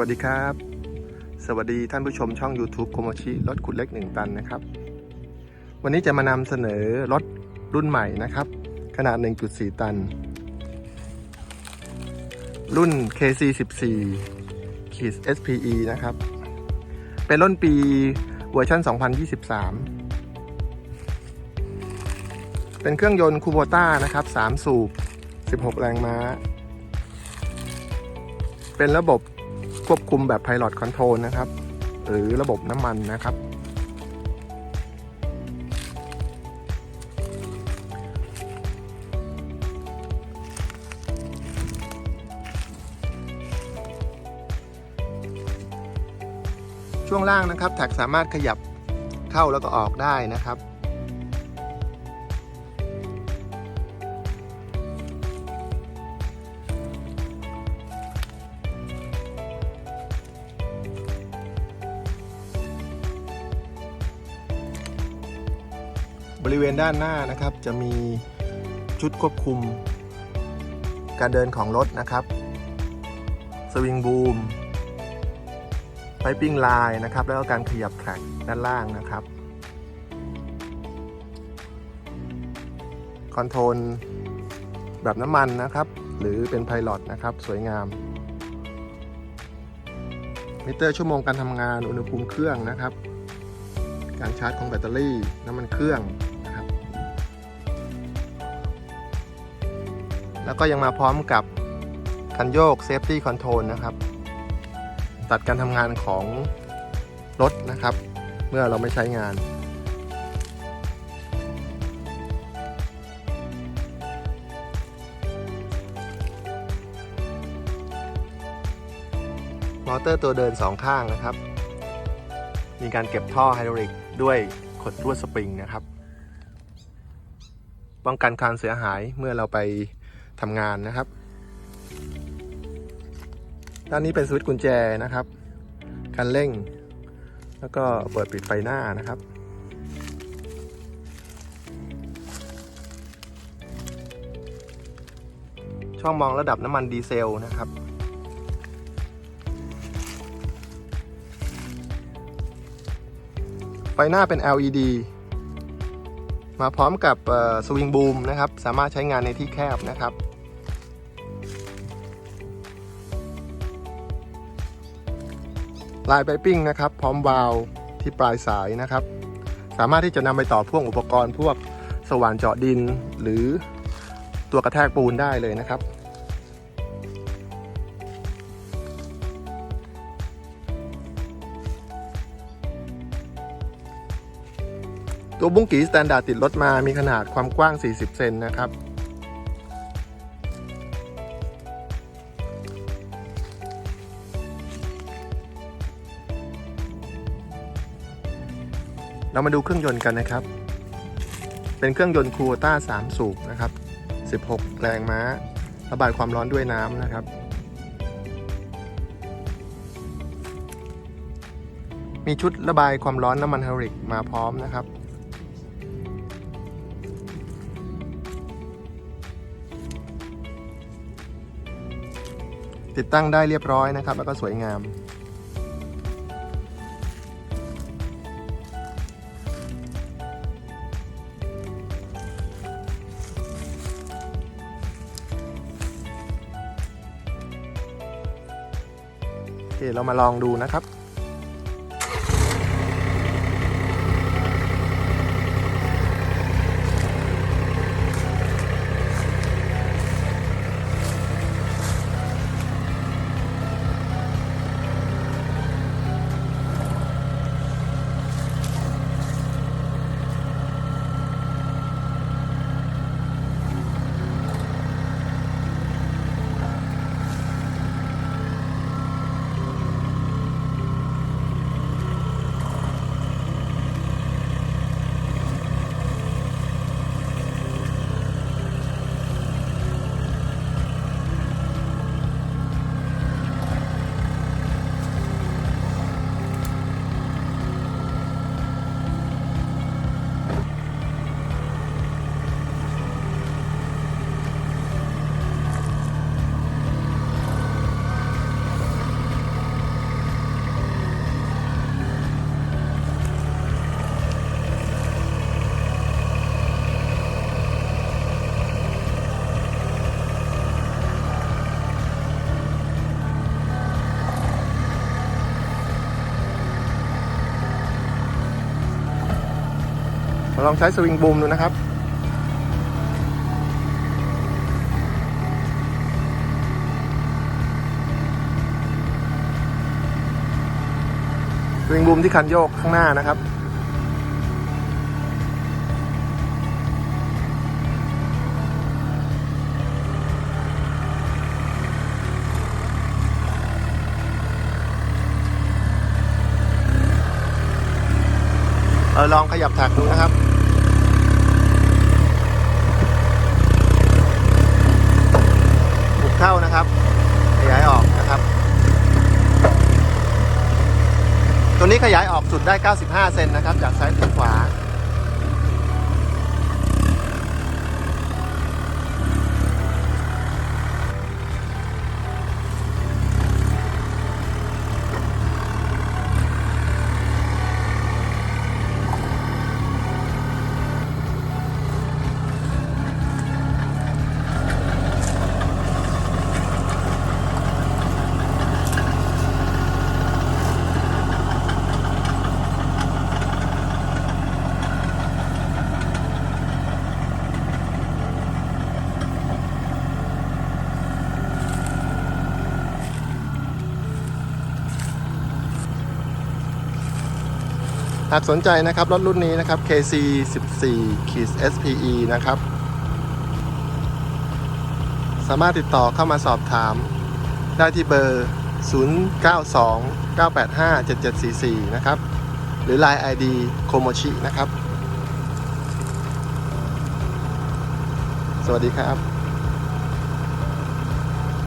วัสดีครับ สวัสดีท่านผู้ชมช่อง YouTube โคโมชิรถขุดเล็ก 1 ตันนะครับ วันนี้จะมานำเสนอรถรุ่นใหม่นะครับ ขนาด 1.4 ตัน รุ่น KC 14 ขีด SPE นะครับ เป็นรุ่นปีเวอร์ชัน 2023 เป็นเครื่องยนต์คูโบต้านะครับ 3 สูบ 16 แรงม้า เป็นระบบ ควบคุมแบบ Pilot Control นะครับ หรือระบบน้ำมันนะครับ ช่วงล่างนะครับแท็กสามารถขยับเข้าแล้วก็ออกได้นะครับ บริเวณด้านหน้านะครับ จะมีชุดควบคุม การเดินของรถนะครับ สวิงบูมไ i ปิ้งไลน์นะครับ แล้วก็การขยับแทร็กด้านล่างนะครับ คอนโทรลแบบน้ำมันนะครับ หรือเป็นไพลอตนะครับ สวยงาม มิเตอร์ชั่วโมงการทำงาน อุณหภูมิเครื่องนะครับ การชาร์จของแบตเตอรี่ น้ำมันเครื่อง แล้วก็ยังมาพร้อมกับคันโยก Safety Control นะครับ ตัดการทำงานของรถนะครับ เมื่อเราไม่ใช้งาน มอเตอร์ตัวเดินสองข้างนะครับ มีการเก็บท่อไฮดรอลิกด้วยขดลวดสปริงนะครับ ป้องกันการเสียหายเมื่อเราไป ทำงานนะครับ ด้านนี้เป็นสวิตช์กุญแจนะครับคันเร่ง แล้วก็เปิดปิดไฟหน้านะครับ ช่องมองระดับน้ำมันดีเซลนะครับไฟหน้าเป็น LED มาพร้อมกับสวิงบูมนะครับ สามารถใช้งานในที่แคบนะครับ ลายไ i ปิ้งนะครับ พร้อมวาล์วที่ปลายสายนะครับ สามารถที่จะนำไปต่อพ่วงอุปกรณ์พวกสว่านเจาะดิน หรือตัวกระแทกปูนได้เลยนะครับ ตัวบุ้งกีสแตนดาร์ดติดรถมามีขนาดความกว้าง 40 เซนนะครับ เรามาดูเครื่องยนต์กันนะครับ เป็นเครื่องยนต์คูต้า3 สูบนะครับ 16 แรงม้า ระบายความร้อนด้วยน้ำนะครับ มีชุดระบายความร้อนน้ำมันฮดรอลิกมาพร้อมนะครับ ติดตั้งได้เรียบร้อยนะครับ แล้วก็สวยงาม เคเรามาลองดูนะครับ ลองใช้สวิงบูมดูนะครับสวิงบูมที่คันโยกข้างหน้านะครับเออลองขยับถักดูนะครับ บุก เข้านะครับขยายออกนะครับ ตัวนี้ขยายออกสุดได้ 95 เซนนะครับ จากซ้ายถึงขวา หากสนใจนะครับรถรุ่นนี้นะครับ KC 14 ขีด SPE นะครับ สามารถติดต่อเข้ามาสอบถาม ได้ที่เบอร์ 092 985 7744 นะครับ หรือ Line ID โคโมชินะครับ สวัสดีครับ